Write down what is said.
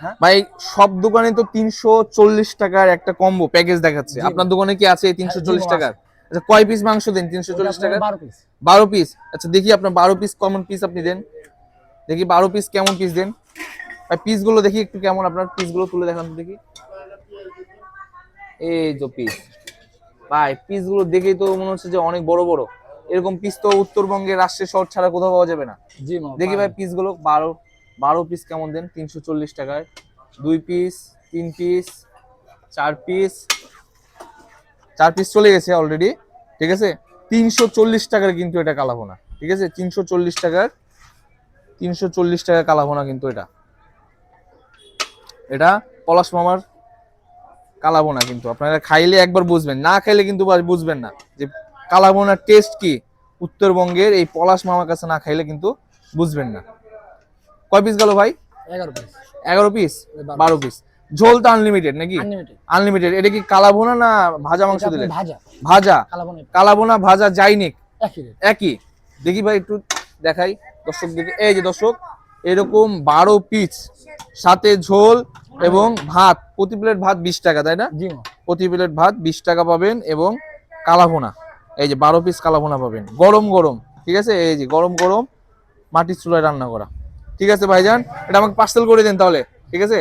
হ্যাঁ। ভাই সব দোকানে তো তিনশো চল্লিশ টাকার একটা কম্বো প্যাকেজ দেখাচ্ছে। আপনার দোকানে কি আছে তিনশো চল্লিশ টাকার? আচ্ছা কয় পিস মাংস দেন? তিনশো চল্লিশ টাকা বারো পিস আচ্ছা দেখি আপনার বারো পিস কমন পিস আপনি দেন। দেখি বারো পিস কেমন পিস দেন? ভাই পিসগুলো দেখি একটু কেমন আপনার। পিসগুলো তুলে দেখান দেখি। এই তো পিস ভাই পিসগুলো দেখেই তো মনে হচ্ছে যে অনেক বড় বড়। এরকম পিস তো উত্তরবঙ্গে রাজশাহী শহর ছাড়া কোথাও পাওয়া যাবে না। দেখি ভাই পিসগুলো বারো বারো পিস কেমন দেন? তিনশো চল্লিশ টাকায়। দুই পিস তিন পিস চার পিস চার পিস চলে গেছে অলরেডি ঠিক আছে? তিনশো চল্লিশ টাকার কিন্তু এটা কালাভোনা, ঠিক আছে? তিনশো চল্লিশ টাকার, তিনশো চল্লিশ টাকার কালাভোনা কিন্তু এটা। এটা পলাশ মামার কালাভোনা কিন্তু। আপনারা খাইলে একবার বুঝবেন, না খাইলে কিন্তু বুঝবেন না যে কালাভোনার টেস্ট কি। উত্তরবঙ্গের এই পলাশ মামার কাছে না খাইলে কিন্তু বুঝবেন না। কয় পিস গেল ভাই? এগারো পিস এগারো পিস বারো। পিস ঝোল তো আনলিমিটেড নাকি? আনলিমিটেড এটা কি কালাভোনা না ভাজা মাংস দিলে ভাজা। ভাজা। কালাবনে ভাজা যাইনিক। একই দেখি ভাই একটু দেখাই। দর্শক দিকে এই যে দর্শক এরকম বারো পিস সাথে ঝোল এবং ভাত। প্রতি প্লেট ভাত বিশ টাকা তাই না? প্রতি প্লেট ভাত বিশ টাকা পাবেন এবং কালাভোনা এই যে বারো পিস কালাভোনা পাবেন। গরম গরম ঠিক আছে? এই যে গরম গরম মাটির চুলায় রান্না করা। ঠিক আছে ভাইজান এটা আমাকে পার্সেল করে দেন তাহলে ঠিক আছে?